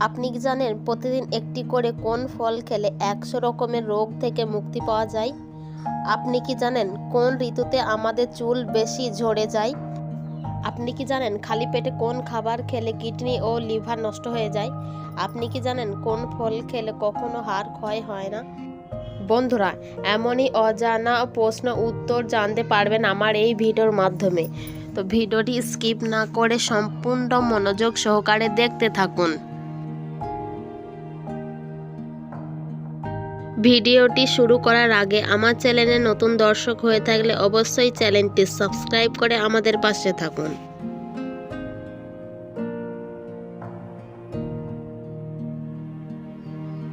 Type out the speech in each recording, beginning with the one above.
আপনি কি জানেন প্রতিদিন একটি করে কোন ফল খেলে একশো রকমের রোগ থেকে মুক্তি পাওয়া যায়? আপনি কি জানেন কোন ঋতুতে আমাদের চুল বেশি ঝরে যায়? আপনি কি জানেন খালি পেটে কোন খাবার খেলে কিডনি ও লিভার নষ্ট হয়ে যায়? আপনি কি জানেন কোন ফল খেলে কখনো হাড় ক্ষয় হয় না? বন্ধুরা, এমনই অজানা প্রশ্ন উত্তর জানতে পারবেন আমার এই ভিডিওর মাধ্যমে। তো ভিডিওটি স্কিপ না করে সম্পূর্ণ মনোযোগ সহকারে দেখতে থাকুন। ভিডিওটি শুরু করার আগে আমার চ্যানেলে নতুন দর্শক হয়ে থাকলে অবশ্যই চ্যানেলটি সাবস্ক্রাইব করে আমাদের পাশে থাকুন।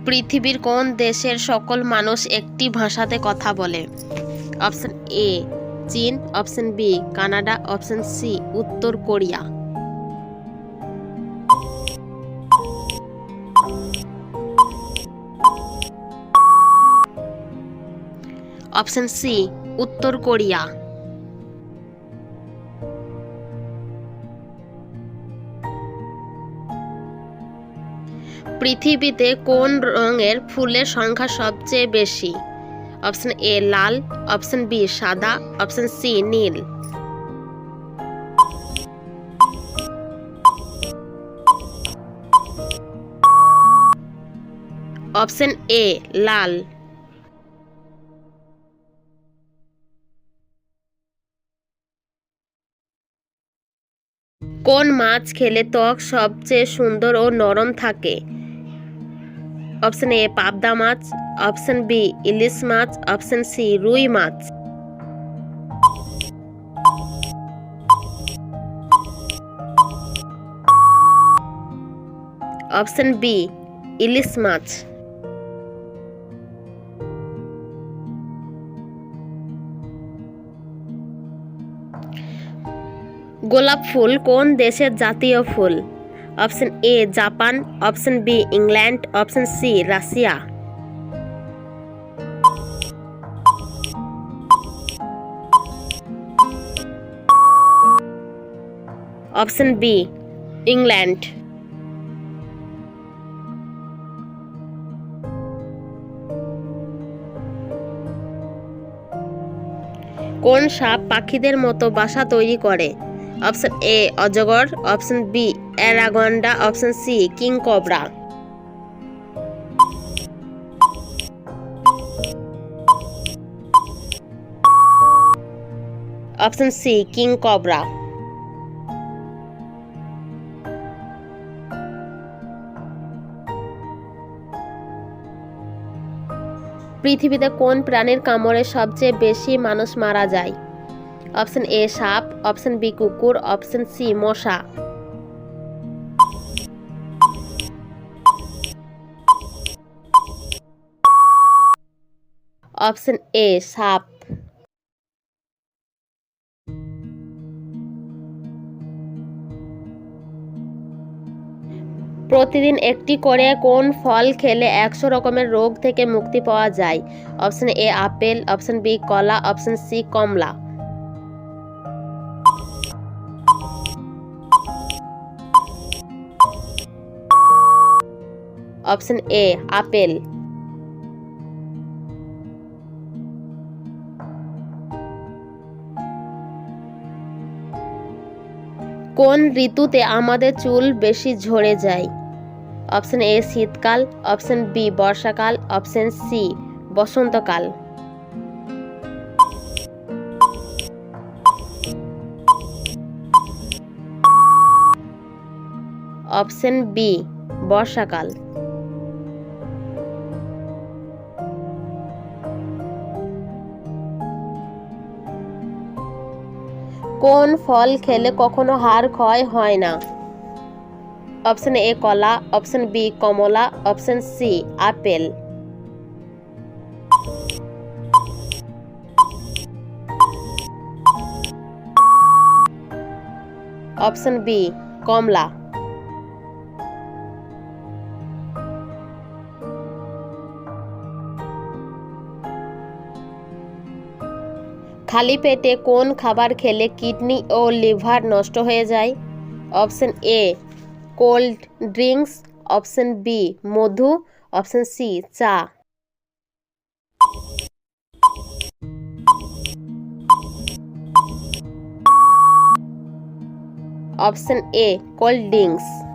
পৃথিবীর কোন দেশের সকল মানুষ একটি ভাষাতে কথা বলে? অপশন এ, চীন, option B, Canada, option C, উত্তর কোরিয়া। অপশন সি উত্তর কোরিয়া। পৃথিবীতে কোন রঙের ফুলের সংখ্যা সবচেয়ে বেশি? অপশন এ লাল। অপশন বি সাদা। অপশন সি নীল। অপশন এ লাল। কোন মাছ খেলে ত্বক সবচেয়ে সুন্দর ও নরম থাকে? অপশন এ, পাবদা মাছ। অপশন বি, ইলিশ মাছ। অপশন সি, রুই মাছ। অপশন বি, ইলিশ মাছ। গোলাপ ফুল কোন দেশের জাতীয় ফুল? Option A, Japan, option B, England, option C, Russia. Option B, England. কোন সাপ পাখিদের মতো বাসা তৈরি করে? অপশন এ, অজগর, option B, অ্যারাগন্ডা, option C, king cobra. Option C, king cobra. পৃথিবীতে কোন প্রাণীর কামড়ে সবচেয়ে বেশি মানুষ মারা যায়? অপশন এ সাপ, অপশন বি কুকুর, অপশন সি মশা। অপশন এ সাপ। প্রতিদিন একটি করে কোন ফল খেলে একশো রকমের রোগ থেকে মুক্তি পাওয়া যায়? Option A apple, option B কলা, option C Kamala. Option A, apple. কোন ঋতুতে আমাদের চুল বেশি ঝরে যায়? অপশন এ, শীতকাল। অপশন বি, বর্ষাকাল। অপশন সি, বসন্তকাল। অপশন বি, বর্ষাকাল। কোন ফল খেলে কখনো হার ক্ষয় হয় না? অপশন এ কলা, অপশন বি কমলা, option C apple. Option B কমলা। খালি পেটে কোন খাবার খেলে কিডনি ও লিভার নষ্ট হয়ে যায়? Option A, cold drinks. Option B, Madhu. Option C, চা। Option A, cold drinks.